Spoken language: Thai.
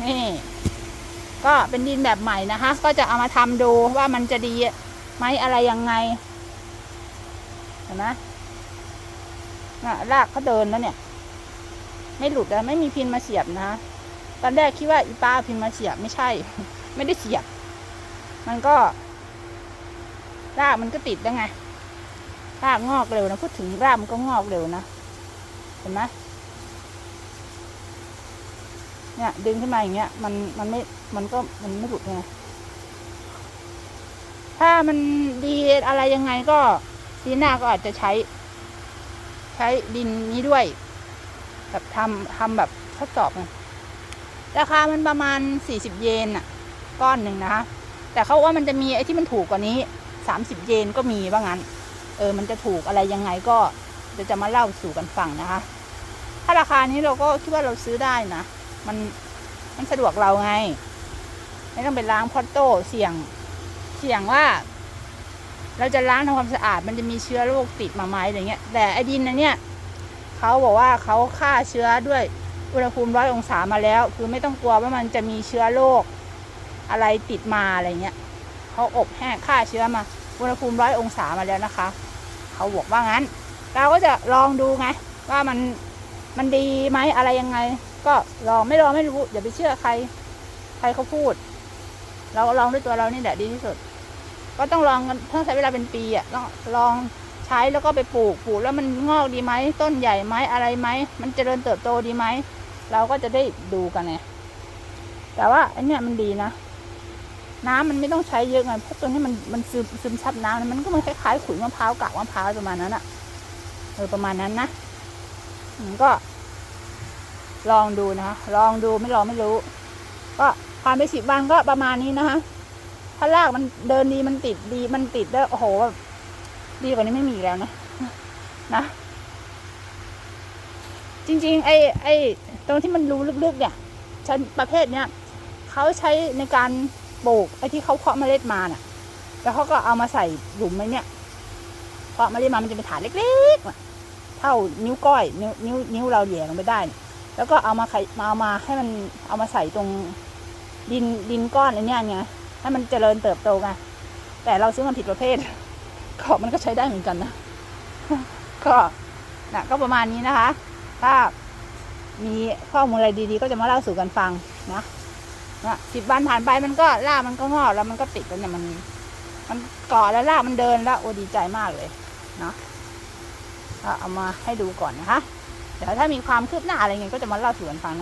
นี่ ก็เป็นดินแบบใหม่นะคะ ก็จะเอามาทำดูว่ามันจะดีไหมอะไรยังไง เห็นไหมรากเขาเดินแล้วเนี่ย ไม่หลุดแล้วไม่มีพินมาเสียบนะตอนแรกคิดว่าอีป้าเอาพินมาเสียบไม่ใช่ ไม่ได้เสียบ มันก็รากมันก็ติดแล้วไงรากงอกเร็วนะพูดถึงรากมันก็งอกเร็วนะเห็นไหม เนี่ยดึงขึ้นมาอย่างเงี้ยมันมันไม่มันก็มันไม่หลุดไงถ้ามันดีอะไรยังไงก็ปีหน้าก็อาจจะใช้ ใช้ดินนี้ด้วย แบบทำทำแบบทดสอบไงราคามันประมาณสี่สิบเยนอะก้อนหนึ่งนะคะแต่เขาว่ามันจะมีไอ้ที่มันถูกกว่านี้สามสิบเยนก็มีว่างั้น เออ มันจะถูกอะไรยังไงก็เดี๋ยวจะมาเล่าสู่กันฟังนะคะ ถ้าราคานี้เราก็คิดว่าเราซื้อได้นะ มันมันสะดวกเราไง ไม่ต้องไปล้างพอตโต้เสี่ยงเสี่ยงว่า เราจะล้างทำความสะอาด มันจะมีเชื้อโรคติดมาไหมอะไรเงี้ย แต่ไอ้ดินนะเนี่ยเขาบอกว่าเขาฆ่าเชื้อด้วยอุณหภูมิร้อยองศามาแล้ว คือไม่ต้องกลัวว่ามันจะมีเชื้อโรคอะไรติดมาอะไรเงี้ยเขาอบแห้งฆ่าเชื้อมาอุณหภูมิร้อยองศามาแล้วนะคะเขาบอกว่างั้น เราก็จะลองดูไงว่ามันมันดีไหมอะไรยังไง ก็ลองไม่ลองไม่รู้ อย่าไปเชื่อใคร ใครเขาพูด เราลองด้วยตัวเรานี่แหละดีที่สุด ก็ต้องลองกันต้องใช้เวลาเป็นปีอะต้องลองใช้แล้วก็ไปปลูกปลูกแล้วมันงอกดีไหมต้นใหญ่ไหมอะไรไหมมันเจริญเติบโตดีไหมเราก็จะได้ดูกันไงแต่ว่าอันเนี้ยมันดีนะน้ำมันไม่ต้องใช้เยอะไงเพราะตัวนี้มันมันซึมซึมซับน้ำมันก็มันคล้ายๆขุยมะพร้าวกากมะพร้าวประมาณนั้นอะเออประมาณนั้นนะก็ ลองดูนะคะลองดูไม่ลองไม่รู้ ก็ผ่านไปสิบวันก็ประมาณนี้นะคะถ้ารากมันเดินดีมันติดดีมันติดแล้วโอ้โหแบบดีกว่านี้ไม่มีแล้วนะนะ จริงๆ ไอ้ไอ้ตรงที่มันรูลึกๆ เนี่ยชั้นประเภทเนี้ยเขาใช้ในการปลูกไอ้ที่เขาเพาะเมล็ดมาน่ะ แล้วเขาก็เอามาใส่หลุมไว้เนี่ยเพาะเมล็ดมามันจะเป็นฐานเล็กๆเท่านิ้วก้อย นิ้วนิ้วนิ้วเราแหย่ลงไปได้ แล้วก็เอามาไขมาเอามาให้มันเอามาใส่ตรงดินดินก้อนอันนี้ไงให้มันเจริญเติบโตไงแต่เราซื้อมันผิดประเภทก็มันก็ใช้ได้เหมือนกันนะก็นะก็ประมาณนี้นะคะ ถ้ามีข้อมูลอะไรดีๆ ก็จะมาเล่าสู่กันฟังนะนะสิบวันผ่านไปมันก็รามันก็งอกแล้วมันก็ติดแล้วเนี่ยมัน มันเกาะแล้วรามันเดินแล้วโอ้ดีใจมากเลยเนาะเอามาให้ดูก่อนนะคะ เดี๋ยวถ้ามีความคืบหน้าอะไรเงี้ยก็จะมาเล่าสู่กันฟังนะคะ